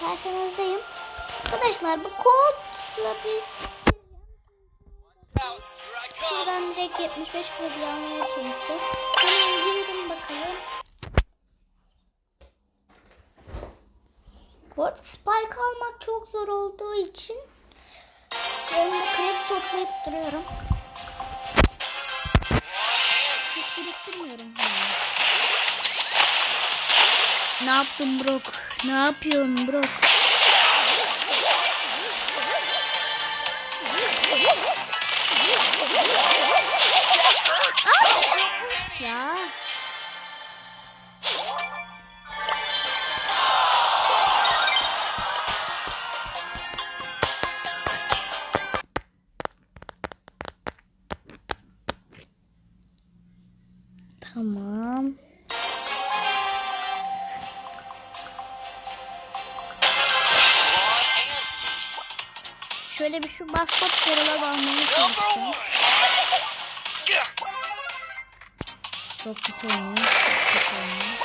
karşınızdayım. Arkadaşlar bu kodla bir şuradan direkt 75 kredi almaya çalışacağım. Hemen girelim bakalım. Bu arada spike almak çok zor olduğu için ben de kredi toplayıp duruyorum. Hiç biriktirmiyorum. Ne yaptın Brok? Ne yapıyorsun Brok? Şu maskot yarıla bağlamaya çalışacağım. Çok güzel oynuyor. Çok güzel oynuyor.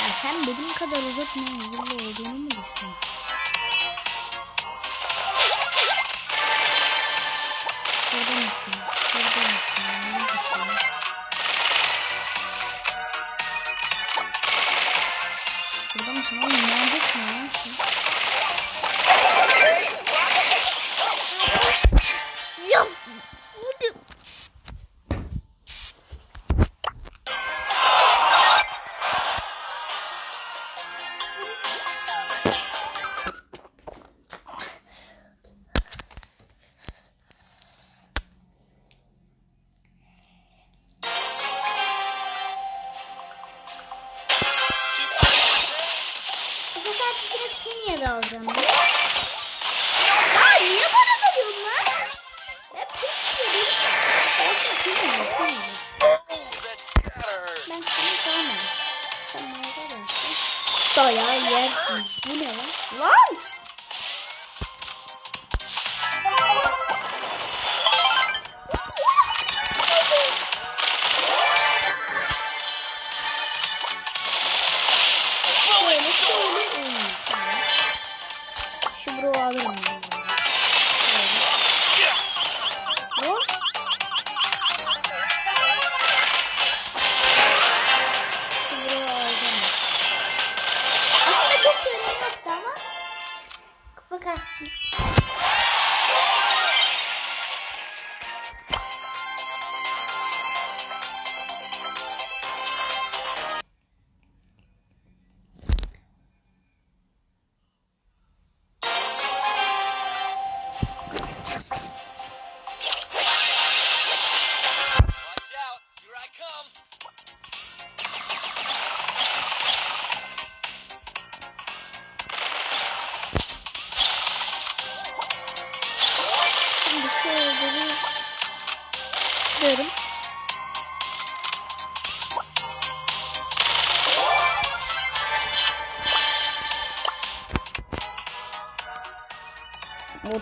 Ya sen benim kadar uzatmayan hızlı olduğunu mu düşünüyorsun? Şurada mısın?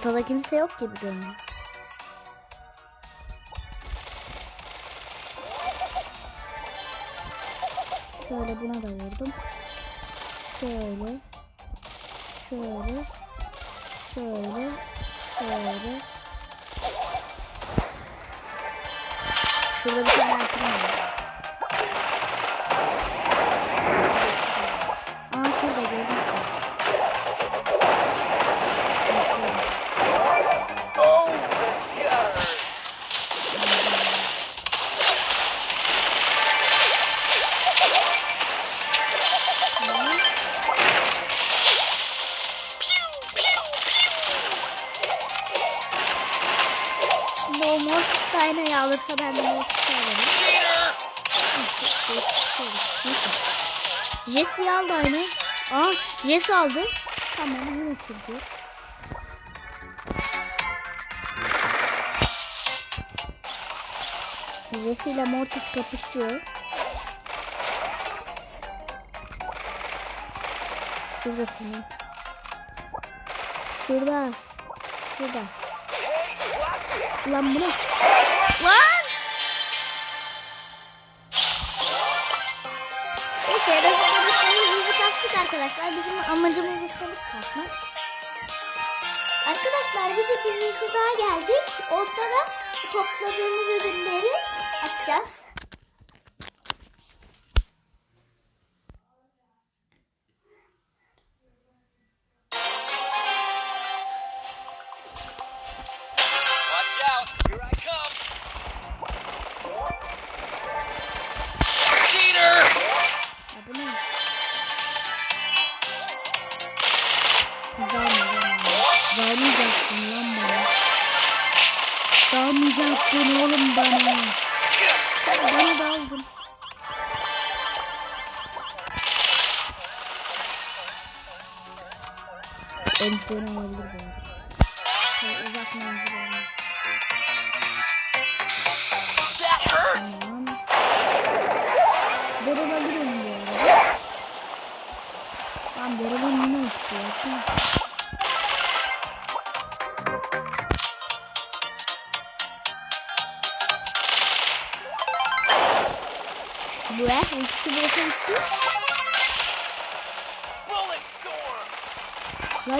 Ortada kimse yok gibi görünüyor. Şöyle buna da vurdum. Şöyle. Şöyle. Şöyle. Şöyle. Şurada bir tane artırım Jesse aldı aynı. Aa Jesse aldı. Tamam yine sürdü. Jesse ile Mortis kapışıyor. Şurada senin. Şurada. Şurada. Lan bunu. Lan! Neyse biz kastık arkadaşlar. Bizim amacımız ustalık kasmak. Arkadaşlar bir bir video daha gelecek. Orada da topladığımız ürünleri açacağız. Enfüren olabilir bu arada. Şöyle uzak menzil olmaz. Tamam. Yorulabilirim bu arada. Tamam yorulayım ne istiyorsun? Bu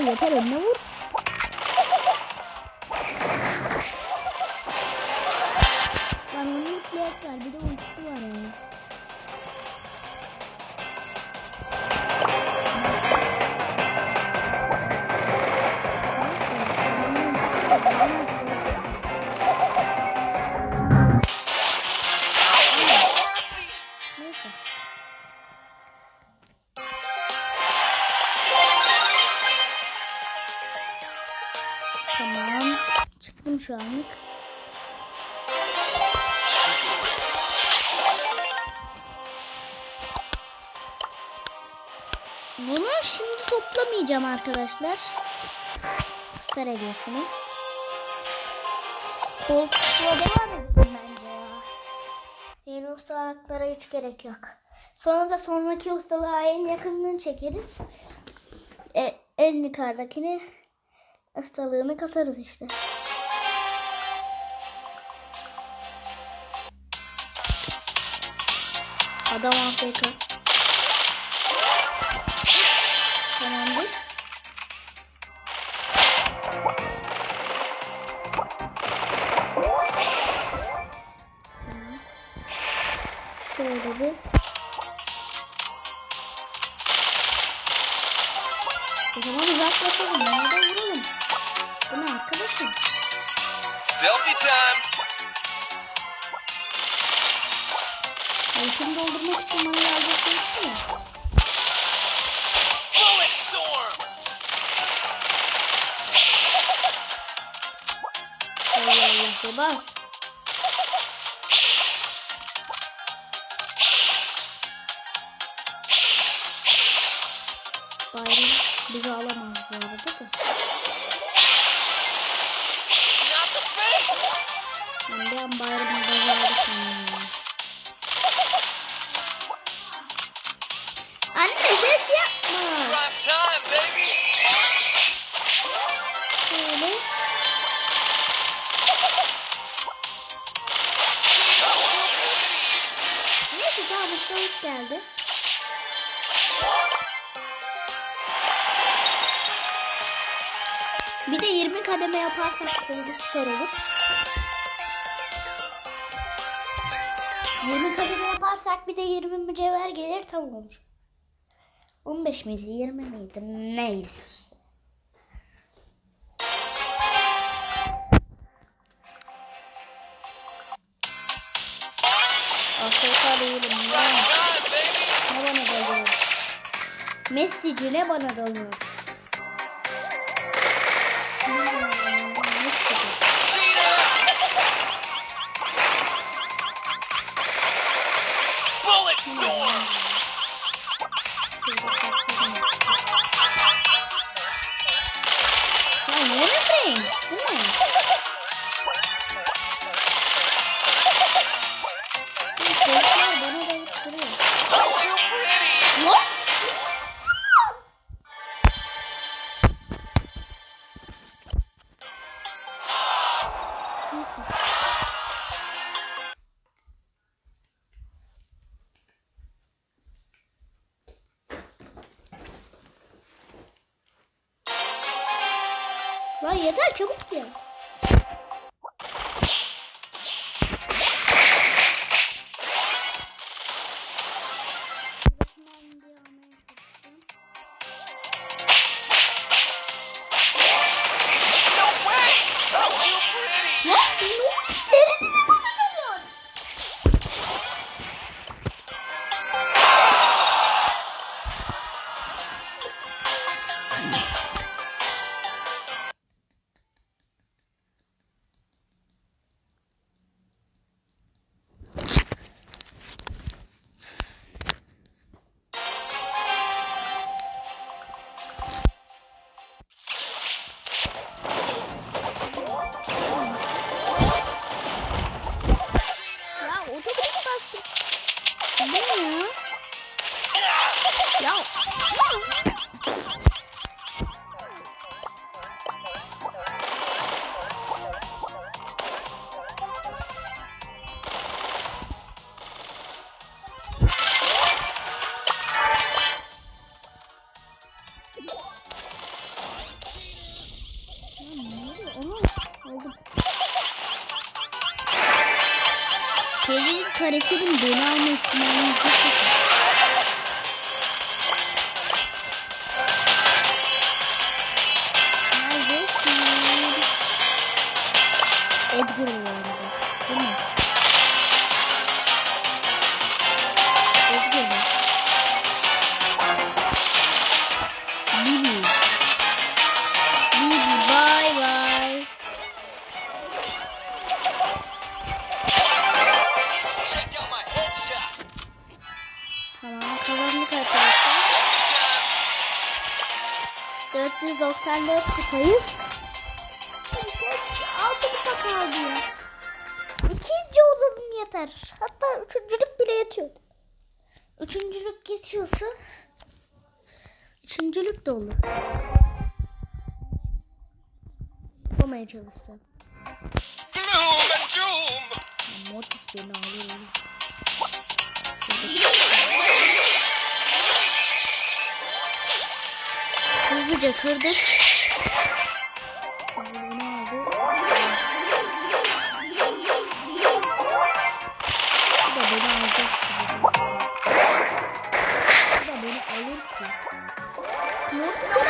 yeter önüne vur. Lan onun ultileri var. Bir de ultisi Bunu şimdi toplamayacağım arkadaşlar. Süper hediyesini. Koltukla devam edelim bence ya. Yeni ustalıklara hiç gerek yok. Sonra da sonraki ustalığa en yakınını çekeriz. E, en yukarıdakini hastalığını kasarız işte. Adam AFK. Bir. O zaman uzaklaşalım. Nerede vuralım? Bu ne arkadaşım? Selfie time! Eğitim doldurmak için bana gelecek demişti ya. Bullet storm! Allah Allah bas. Bayram bizi alamaz bu arada da. Ben bir an sanıyorum. ya. Yaparsak oldu süper olur. 20 kademe yaparsak bir de 20 mücevher gelir tamam olur. 15 miydi 20 miydi neyse. Afrika değilim ya. Ne bana dalıyor? Messi'ci ne bana dalıyor? ölme ihtimalimiz yok. yeter. Hatta üçüncülük bile yetiyor. Üçüncülük yetiyorsa üçüncülük de olur. Olmaya çalışacağım. Mortis beni alıyor. Hızlıca kırdık. Yeah.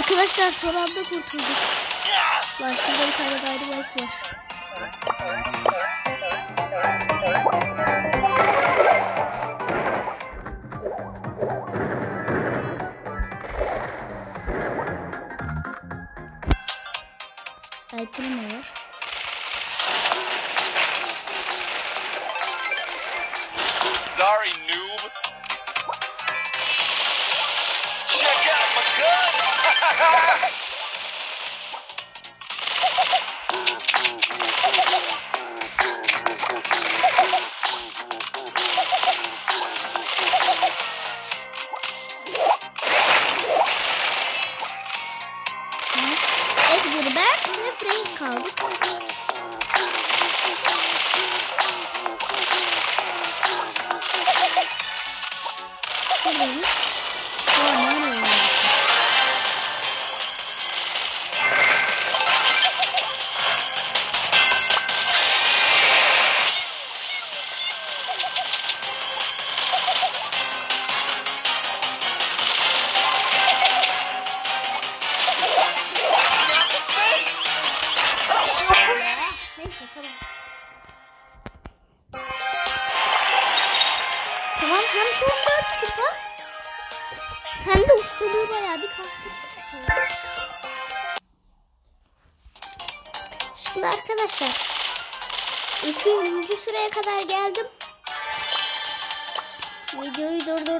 Arkadaşlar son anda kurtulduk. Var şurada bir tane dynamite var. Alper'in ne var? Sorry, noob. Check out my gun. Edgar ben ve Frank kaldık. Şuradayım. Aa, nerede? Neyse tamam. Tamam hem son 4 kupa hem de ustalığı bayağı bir kastık. Şimdi arkadaşlar 3. sıraya kadar geldim.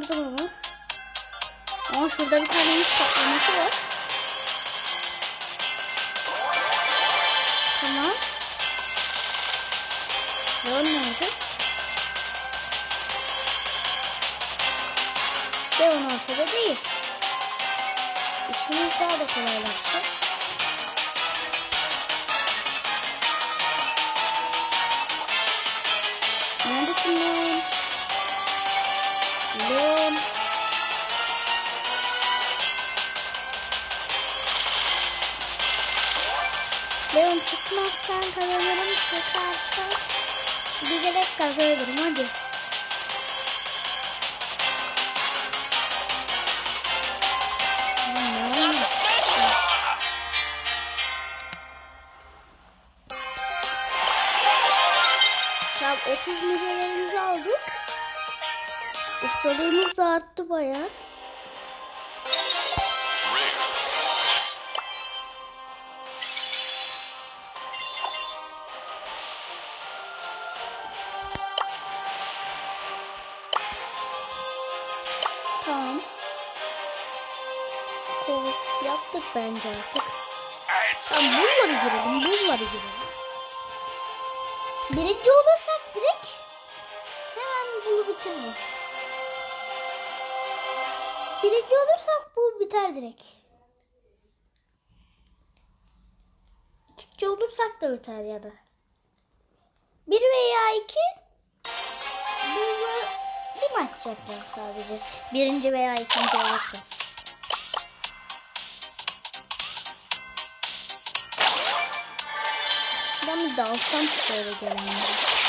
Durdurdum ama. Ama şurada bir tane yük patlaması var. Tamam. Leon nerede? Leon ortada değil. İşimiz daha da kolaylaştı. Neredesin Leon? Leon. Leon çıkmazsan kazanırım çıkarsan bilerek kazanırım hadi. Ustalığımız da arttı bayağı. Tamam. Kovuk yaptık bence artık. Tamam bununla bir girelim, bununla bir girelim. Birinci olursak direkt hemen bunu bitiririm. Birinci olursak bu biter direkt. İkinci olursak da biter ya da. Bir veya iki bunlar bir maç yapacağım sadece. Birinci veya ikinci olursa. Ben dalsam şöyle gelenleri.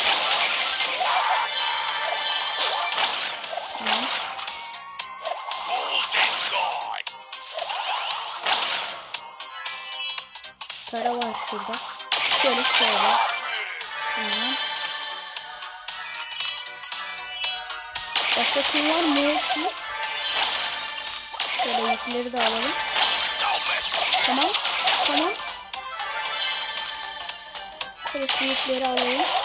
Kara var şurada. Şöyle şöyle. Tamam. Başka kim var mı? Şöyle yükleri de alalım. Tamam. Tamam. Şöyle yükleri alalım.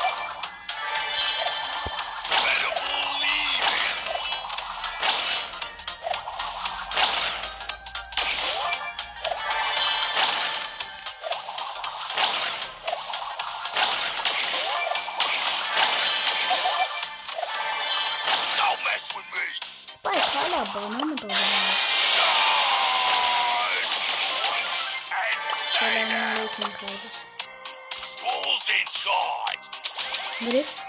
nerede olanlar? Selamünaleyküm kardeş. Bulls inside. if?